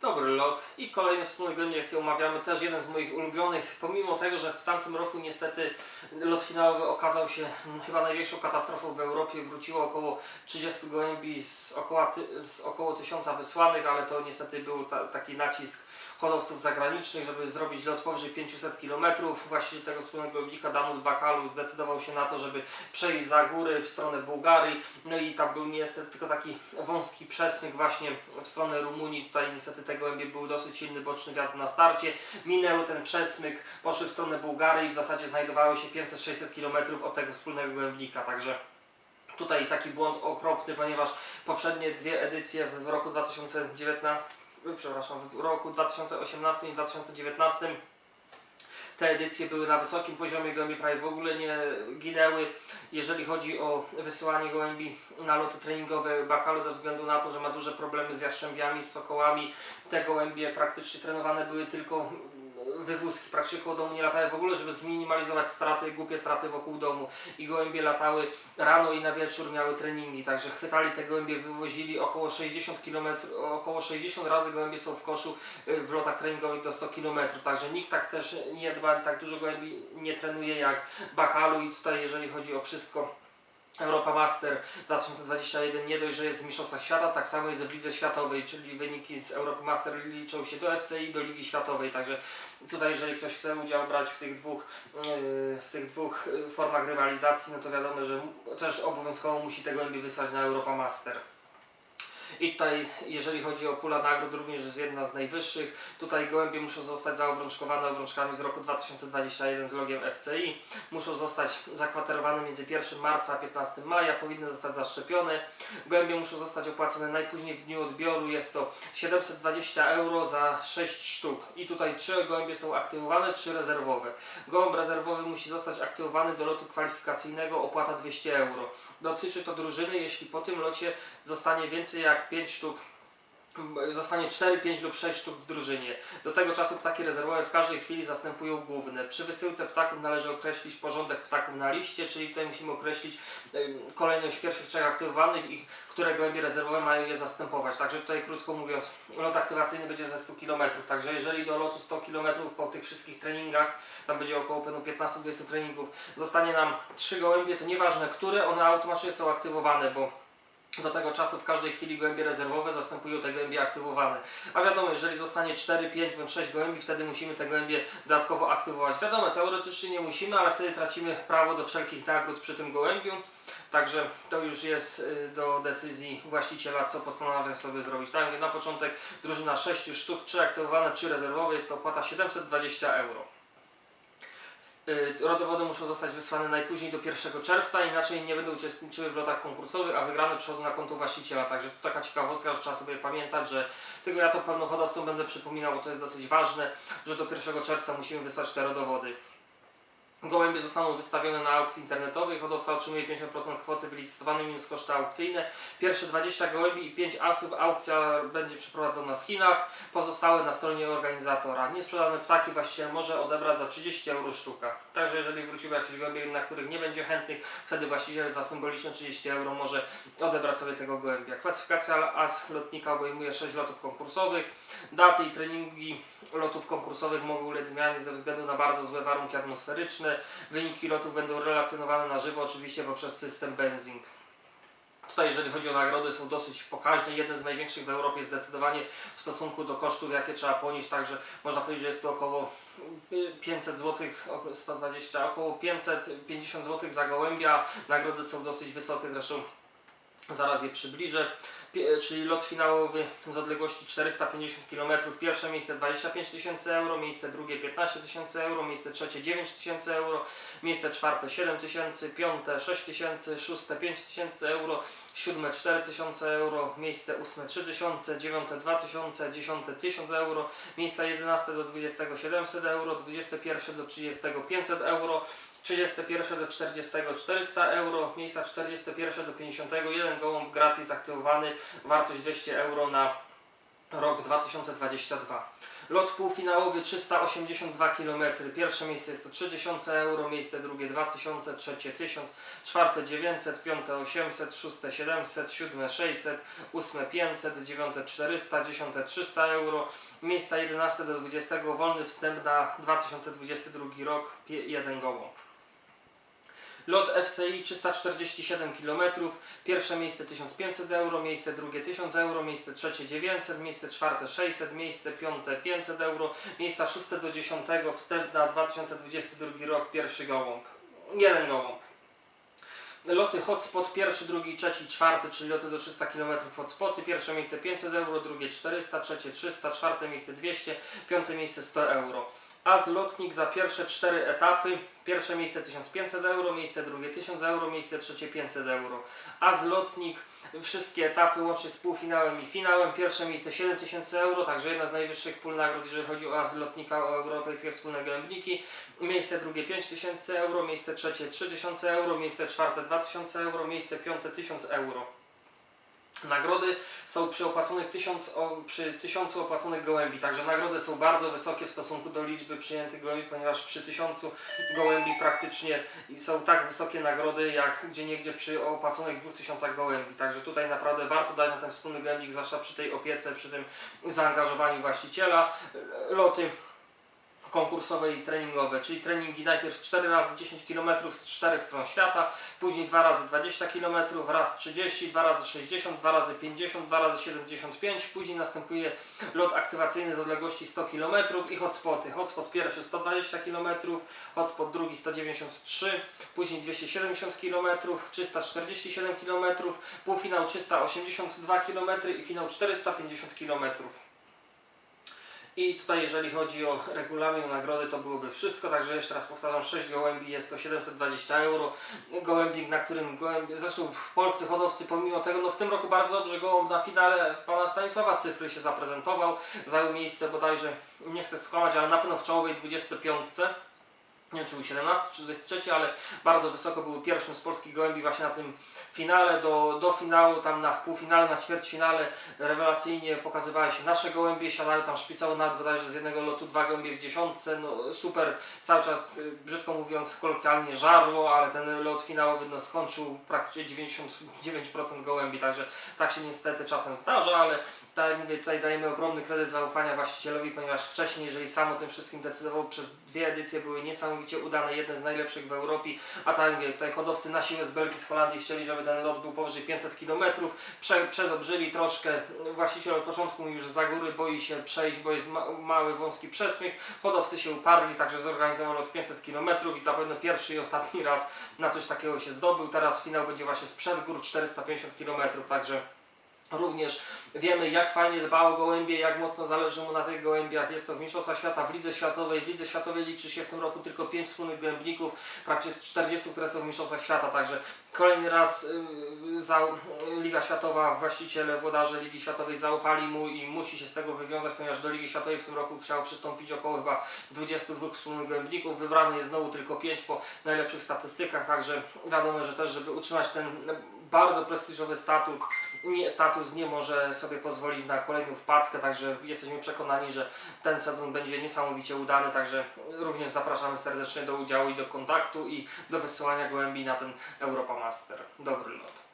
Dobry lot. I kolejny wspólny gołębie, jaki omawiamy, też jeden z moich ulubionych, pomimo tego, że w tamtym roku niestety lot finałowy okazał się mm, chyba największą katastrofą w Europie, wróciło około 30 gołębi z około, z około 1000 wysłanych, ale to niestety był ta, taki nacisk hodowców zagranicznych, żeby zrobić lot powyżej 500 km. Właściciel tego wspólnego gołębnika Danut Bakalu zdecydował się na to, żeby przejść za góry w stronę Bułgarii. No i tam był niestety tylko taki wąski przesmyk właśnie w stronę Rumunii. Tutaj niestety te gołębie był dosyć silny boczny wiatr na starcie. Minęły ten przesmyk, poszły w stronę Bułgarii i w zasadzie znajdowały się 500-600 km od tego wspólnego gołębnika. Także tutaj taki błąd okropny, ponieważ poprzednie dwie edycje w roku 2019 przepraszam, w roku 2018 i 2019 te edycje były na wysokim poziomie, gołębie prawie w ogóle nie ginęły. Jeżeli chodzi o wysyłanie gołębi na loty treningowe Bakalu ze względu na to, że ma duże problemy z jaszczębiami, z sokołami, te gołębie praktycznie trenowane były tylko wywózki, praktycznie koło domu nie latały w ogóle, żeby zminimalizować straty, głupie straty wokół domu. I gołębie latały rano i na wieczór miały treningi, także chwytali te gołębie, wywozili około 60 km, około 60 razy gołębie są w koszu y, w lotach treningowych do 100 km, także nikt tak też nie dba, tak dużo gołębi nie trenuje jak Bakalu. I tutaj jeżeli chodzi o wszystko Europa Master 2021 nie dość, że jest w Mistrzostwach Świata, tak samo jest w Lidze Światowej, czyli wyniki z Europy Master liczą się do FCI, do Ligi Światowej, także tutaj jeżeli ktoś chce udział brać w tych dwóch, yy, w tych dwóch yy, formach rywalizacji, no to wiadomo, że też obowiązkowo musi te gołębie wysłać na Europa Master. I tutaj, jeżeli chodzi o pula nagród, również jest jedna z najwyższych. Tutaj gołębie muszą zostać zaobrączkowane obrączkami z roku 2021 z logiem FCI. Muszą zostać zakwaterowane między 1 marca a 15 maja. Powinny zostać zaszczepione. Gołębie muszą zostać opłacone najpóźniej w dniu odbioru. Jest to 720 euro za 6 sztuk. I tutaj 3 gołębie są aktywowane, 3 rezerwowe. Gołąb rezerwowy musi zostać aktywowany do lotu kwalifikacyjnego. Opłata 200 euro. Dotyczy to drużyny, jeśli po tym locie zostanie więcej jak 5 sztuk zostanie 4, 5 lub 6 sztuk w drużynie. Do tego czasu ptaki rezerwowe w każdej chwili zastępują główne. Przy wysyłce ptaków należy określić porządek ptaków na liście, czyli tutaj musimy określić kolejność pierwszych trzech aktywowanych i które gołębie rezerwowe mają je zastępować. Także tutaj krótko mówiąc, lot aktywacyjny będzie ze 100 km. Także jeżeli do lotu 100 km po tych wszystkich treningach, tam będzie około pewno 15-20 treningów, zostanie nam 3 gołębie, to nieważne które, one automatycznie są aktywowane, bo do tego czasu w każdej chwili gołębie rezerwowe zastępują te gołębie aktywowane. A wiadomo, jeżeli zostanie 4, 5 bądź 6 gołębi, wtedy musimy te gołębie dodatkowo aktywować. Wiadomo, teoretycznie nie musimy, ale wtedy tracimy prawo do wszelkich nagród przy tym gołębiu. Także to już jest y, do decyzji właściciela, co postanawia sobie zrobić. Tak, na początek drużyna 6 sztuk, 3 aktywowane, 3 rezerwowe, jest to opłata 720 euro. Y, Rodowody muszą zostać wysłane najpóźniej do 1 czerwca, inaczej nie będą uczestniczyły w lotach konkursowych, a wygrane przychodzą na konto właściciela. Także to taka ciekawostka, że trzeba sobie pamiętać, że tego ja to pełnohodowcom będę przypominał, bo to jest dosyć ważne, że do 1 czerwca musimy wysłać te rodowody. Gołębie zostaną wystawione na aukcji internetowej. Hodowca otrzymuje 50% kwoty wylicytowanej minus koszty aukcyjne. Pierwsze 20 gołębi i 5 asów aukcja będzie przeprowadzona w Chinach. Pozostałe na stronie organizatora. Niesprzedane ptaki właściciel może odebrać za 30 euro sztuka. Także jeżeli wróciły jakieś gołębie, na których nie będzie chętnych, wtedy właściciel za symboliczne 30 euro może odebrać sobie tego gołębia. Klasyfikacja as lotnika obejmuje 6 lotów konkursowych. Daty i treningi lotów konkursowych mogą ulec zmianie ze względu na bardzo złe warunki atmosferyczne. Wyniki lotów będą relacjonowane na żywo, oczywiście poprzez system Benzing. Tutaj, jeżeli chodzi o nagrody, są dosyć pokaźne. Jeden z największych w Europie zdecydowanie w stosunku do kosztów, jakie trzeba ponieść. Także można powiedzieć, że jest to około y, 500 zł, 120, około 550 zł za gołębia. Nagrody są dosyć wysokie, zresztą zaraz je przybliżę. Czyli lot finałowy z odległości 450 km. Pierwsze miejsce 25 tysięcy euro, miejsce drugie 15 tysięcy euro, miejsce trzecie 9 tysięcy euro, miejsce czwarte 7 tysięcy, piąte 6 tysięcy, szóste 5 tysięcy euro, siódme 4 tysiące euro, miejsce ósme 3 tysiące, dziewiąte 2 tysiące, dziesiąte 1000 euro, miejsca 11 do 20 700 euro, 21 do 30 500 euro, 31 do 40 400 euro, miejsca 41 do 51 gołąb gratis aktywowany, wartość 200 euro na rok 2022. Lot półfinałowy 382 km. Pierwsze miejsce jest to 3000 euro, miejsce drugie 2000, trzecie 1000, czwarte 900, piąte 800, szóste 700, siódme 600, ósme 500, dziewiąte 400, dziesiąte 300 euro. Miejsca 11 do 20 wolny wstęp na 2022 rok, jeden gołąb. Lot FCI 347 km, pierwsze miejsce 1500 euro, miejsce drugie 1000 euro, miejsce trzecie 900, miejsce czwarte 600, miejsce piąte 500 euro, miejsca 6 do 10 wstęp na 2022 rok, pierwszy gołąb. Jeden gołąb. Loty hotspot pierwszy, drugi, trzeci, czwarty, czyli loty do 300 km hotspoty. Pierwsze miejsce 500 euro, drugie 400, trzecie 300, czwarte miejsce 200, piąte miejsce 100 euro. Az lotnik za pierwsze cztery etapy. Pierwsze miejsce 1500 euro, miejsce drugie 1000 euro, miejsce trzecie 500 euro. Az lotnik wszystkie etapy łącznie z półfinałem i finałem. Pierwsze miejsce 7000 euro, także jedna z najwyższych pól nagród, jeżeli chodzi o az lotnika o Europejskie Wspólne Gębniki. Miejsce drugie 5000 euro, miejsce trzecie 3000 euro, miejsce czwarte 2000 euro, miejsce piąte 1000 euro. Nagrody są przy opłaconych 1000, o, przy 1000 opłaconych gołębi, także nagrody są bardzo wysokie w stosunku do liczby przyjętych gołębi, ponieważ przy 1000 gołębi praktycznie są tak wysokie nagrody, jak gdzie niegdzie przy opłaconych 2000 gołębi. Także tutaj naprawdę warto dać na ten wspólny gołębnik, zwłaszcza przy tej opiece, przy tym zaangażowaniu właściciela. Loty konkursowe i treningowe, czyli treningi najpierw 4 razy 10 km z czterech stron świata, później 2 razy 20 km, raz 30, 2 razy 60, 2 razy 50, 2 razy 75, później następuje lot aktywacyjny z odległości 100 km i hotspoty. Hotspot pierwszy 120 km, hotspot drugi 193, później 270 km, 347 km, półfinał 382 km i finał 450 km. I tutaj jeżeli chodzi o regulamin nagrody to byłoby wszystko, także jeszcze raz powtarzam 6 gołębi jest to 720 euro. Gołębik, na którym gołębie, zresztą polscy hodowcy pomimo tego, no w tym roku bardzo dobrze gołąb na finale pana Stanisława Cyfry się zaprezentował, zajął miejsce bodajże, nie chcę skłamać, ale na pewno w czołowej 25 nie wiem czy był 17 czy 23, ale bardzo wysoko był pierwszym z polskich gołębi właśnie na tym finale, do, do finału, tam na półfinale, na ćwierćfinale rewelacyjnie pokazywały się nasze gołębie, siadały tam szpicały nawet bodajże z jednego lotu dwa gołębie w dziesiątce, no super, cały czas y, brzydko mówiąc kolokwialnie żarło, ale ten lot finałowy no, skończył praktycznie 99% gołębi, także tak się niestety czasem zdarza, ale tak jak mówię, tutaj dajemy ogromny kredyt zaufania właścicielowi, ponieważ wcześniej, jeżeli sam o tym wszystkim decydował, przez dwie edycje były niesamowicie udane, jedne z najlepszych w Europie, a tak tutaj hodowcy na siłę z Belgii, z Holandii chcieli, żeby ten lot był powyżej 500 km, Prze, przedobrzyli troszkę, właściciel od początku że za góry boi się przejść, bo jest ma, mały, wąski przesmyk, hodowcy się uparli, także zorganizował lot 500 km i zapewne pierwszy i ostatni raz na coś takiego się zdobył, teraz finał będzie właśnie z przedgór 450 km, także Również wiemy, jak fajnie dba o gołębie, jak mocno zależy mu na tych gołębiach. Jest to w Mistrzostwach Świata w Lidze Światowej. W Lidze Światowej liczy się w tym roku tylko 5 wspólnych gołębników, praktycznie z 40, które są w Mistrzostwach Świata. Także kolejny raz yy, za, Liga Światowa, właściciele, włodarze Ligi Światowej zaufali mu i musi się z tego wywiązać, ponieważ do Ligi Światowej w tym roku chciał przystąpić około chyba 22 wspólnych gołębników. Wybrany jest znowu tylko 5 po najlepszych statystykach, także wiadomo, że też, żeby utrzymać ten bardzo prestiżowy statut, nie, status nie może sobie pozwolić na kolejną wpadkę, także jesteśmy przekonani, że ten sezon będzie niesamowicie udany, także również zapraszamy serdecznie do udziału i do kontaktu i do wysyłania gołębi na ten Europa Master. Dobry lot.